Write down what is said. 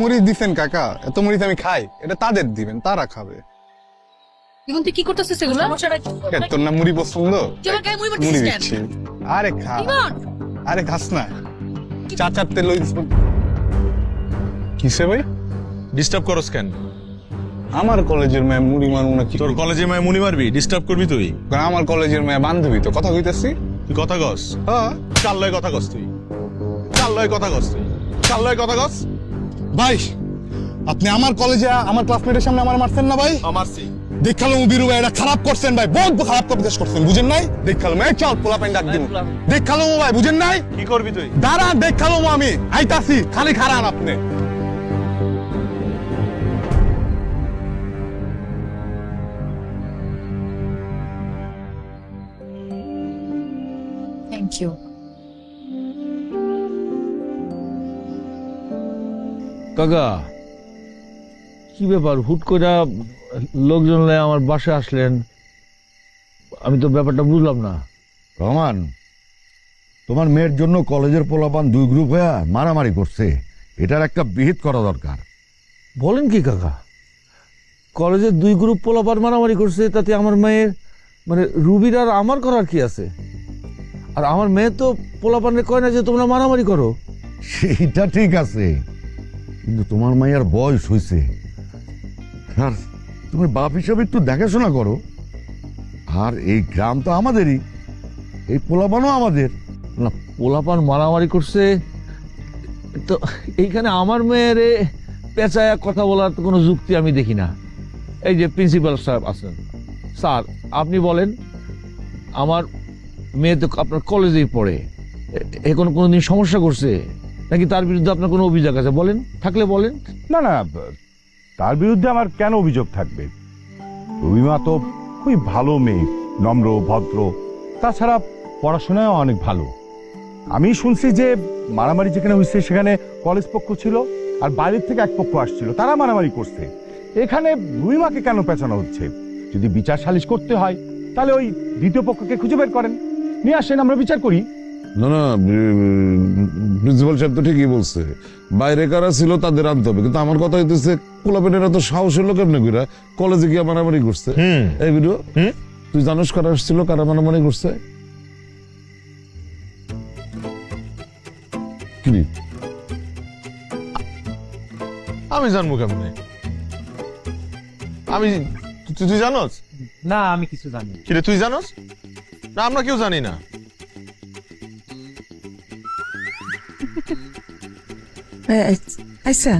মরিচ দিছেন কাকা এত মরিচ আমি খাই এটা তাদের দিবেন তারা খাবে। এখন তুই কি করতেছিস এগুলো? কেন, তোর না মুড়ি পছন্দ? তুই আমার গায়ে মুড়ি মুড়ি কেন? দিচ্ছি। আরে খা। ইমন আরে খাস না। চা চারটে লই কিসে ভাই? ডিস্টার্ব করস কেন? আমার কলেজের ম্যাম মুড়ি মারবো না কি তোর কলেজে মায় মুনি মারবি? ডিস্টার্ব করবি তুই? কারণ আমার কলেজের মেয়ে বান্ধবী তো কথা কইতেছি? তুই কথা কস? হ্যাঁ। চার লয় কথা কস তুই। চার লয় কথা কস তুই। চার লয় কথা কস? ভাই আপনি আমার কলেজে আমার ক্লাসমেটের সামনে আমার মারছেন না ভাই? আমার সি দেখাল বিরু ভাই এটা খারাপ করছেন ভাই বহুত খারাপ করতে করছেন বুঝেন নাই? দেখাল এই চল পোলা পাইন ডাক দিন। দেখাল ভাই বুঝেন নাই? কি করবি তুই? দাঁড়ান দেখাল আমি আইতাছি খালি খারান আপনি। থ্যাংক ইউ কাকা কি ব্যাপার? হুট করে লোকজন আমার বাসায় আসলেন। আমি তো ব্যাপারটা বুঝলাম না। রহমান তোমার মেয়ের জন্য কলেজের পোলাপান দুই গ্রুপ হয়ে মারামারি করছে। এটার একটা বিহিত করা দরকার। বলেন কি কাকা? কলেজের দুই গ্রুপ পোলাপান মারামারি করছে তাতে আমার মেয়ের মানে রুবির আর আমার করার কি আছে? আর আমার মেয়ে তো পোলাপানে কয় না যে তোমরা মারামারি করো? সেইটা ঠিক আছে। কিন্তু তোমার মাইয়ার বয়স হয়েছে আর তুমি বাপ হিসাবে একটু দেখাশোনা করো। আর এই গ্রাম তো আমাদেরই। এই পোলাপানও আমাদের। না, পোলাপান মারামারি করছে। তো এইখানে আমার মেয়ের পেঁচায়া কথা বলার তো কোনো যুক্তি আমি দেখি না। এই যে প্রিন্সিপাল সাহেব আছেন। স্যার, আপনি বলেন, আমার মেয়ে তো আপনার কলেজেই পড়ে। এখন কোনোদিন সমস্যা করছে? নাকি তার বিরুদ্ধে আপনার কোনো অভিযোগ আছে? বলেন, থাকলে বলেন। না না, তার বিরুদ্ধে আমার কেন অভিযোগ থাকবে? রবিমা তো খুবই ভালো মেয়ে, নম্র, ভদ্র। তাছাড়া পড়াশোনায় অনেক ভালো। আমি শুনছি যে মারামারি যেখানে হয়েছে, সেখানে কলেজ পক্ষ ছিল আর বাইরের থেকে এক পক্ষ আসছিল। তারা মারামারি করছে। এখানে রুইমাকে কেন পেছানো হচ্ছে? যদি বিচার সালিশ করতে হয়, তাহলে ওই দ্বিতীয় পক্ষকে খুঁজে বের করেন। নিয়ে আসেন, আমরা বিচার করি। না না প্রিন্সিপাল সাহেব তো ঠিকই বলছে। বাইরে কারা ছিল তাদের আনতে হবে। কিন্তু আমার কথা হইতেছে পোলাপেনেরা তো সাহস হলো কেমনে কইরা কলেজে গিয়ে মারামারি করছে? এই ভিডিও তুই জানোস কারা আসছিল কারা মারামারি করছে? কি? আমি জানব কেমনে? আমি তুই তুই জানোস? না আমি কিছু জানি। তুই জানোস? না আমরা কেউ জানি না। আচ্ছা